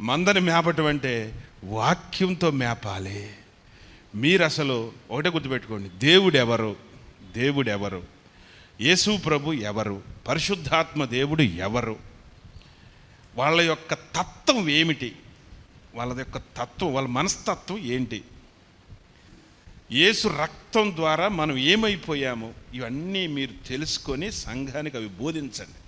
మందని మేపటం అంటే వాక్యంతో మేపాలి మీరు అసలు ఒకటే గుర్తుపెట్టుకోండి దేవుడు ఎవరు దేవుడు ఎవరు యేసు ప్రభు ఎవరు? పరిశుద్ధాత్మ దేవుడు ఎవరు? వాళ్ళ యొక్క తత్వం ఏమిటి? వాళ్ళ యొక్క తత్వం వాళ్ళ మనస్తత్వం ఏంటి? యేసు రక్తం ద్వారా మనం ఏమైపోయాము? ఇవన్నీ మీరు తెలుసుకొని సంఘానికి అవి బోధించండి.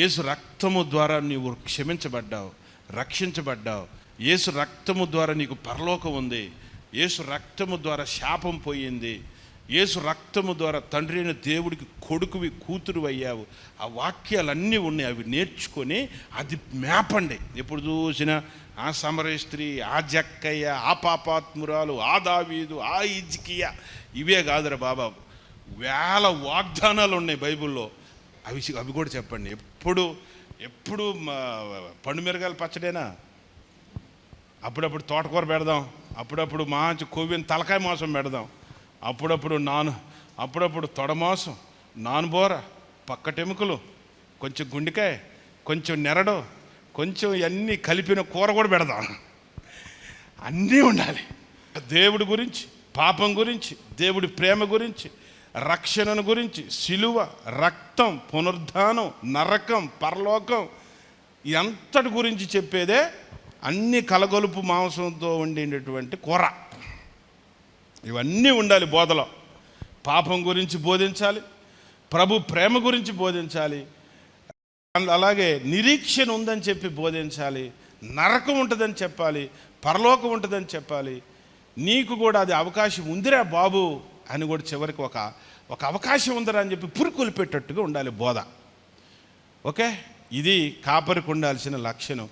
యేసు రక్తము ద్వారా నీవు క్షమించబడ్డావు. రక్షించబడ్డావు. యేసు రక్తము ద్వారా నీకు పరలోకం ఉంది. యేసు రక్తము ద్వారా శాపం పోయింది. యేసు రక్తము ద్వారా తండ్రి అయిన దేవుడికి కొడుకువి కూతురు అయ్యావు. ఆ వాక్యాలన్నీ ఉన్నాయి. అవి నేర్చుకొని అది మేపండి ఎప్పుడు చూసినా ఆ సమర స్త్రీ ఆ జక్కయ్య ఆ పాపాత్మురాలు ఆ దావీదు ఆ ఇజ్కియ ఇవే కాదురా బాబా. వేల వాగ్దానాలు ఉన్నాయి బైబిల్లో. అవి అవి కూడా చెప్పండి. ఎప్పుడు ఎప్పుడు మా పండు మిరగాయల పచ్చడేనా? అప్పుడప్పుడు తోటకూర పెడదాం. అప్పుడప్పుడు మంచి కొవ్విన తలకాయ మాంసం పెడదాం. అప్పుడప్పుడు నాను అప్పుడప్పుడు తొడ మాంసం నానుబోర పక్కటెముకలు కొంచెం గుండెకాయ కొంచెం నెరడు కొంచెం ఇవన్నీ కలిపిన కూర కూడా పెడదాం. అన్నీ ఉండాలి. దేవుడి గురించి పాపం గురించి దేవుడి ప్రేమ గురించి రక్షణను గురించి శిలువ రక్తం పునరుద్ధానం నరకం పరలోకం ఎంతటి గురించి చెప్పేదే అన్ని కలగొలుపు మాంసంతో ఉండేటటువంటి కూర. ఇవన్నీ ఉండాలి బోధలో. పాపం గురించి బోధించాలి ప్రభు ప్రేమ గురించి బోధించాలి అలాగే నిరీక్షణ ఉందని చెప్పి బోధించాలి నరకం ఉంటుందని చెప్పాలి పరలోకం ఉంటుందని చెప్పాలి. నీకు కూడా అది అవకాశం ఉందిరా బాబు. అని కూడా చివరికి ఒక ఒక అవకాశం ఉందరా అని చెప్పి పురుకులు పెట్టేట్టుగా ఉండాలి బోధ. ఓకే? ఇది కాపరికి ఉండాల్సిన లక్షణం.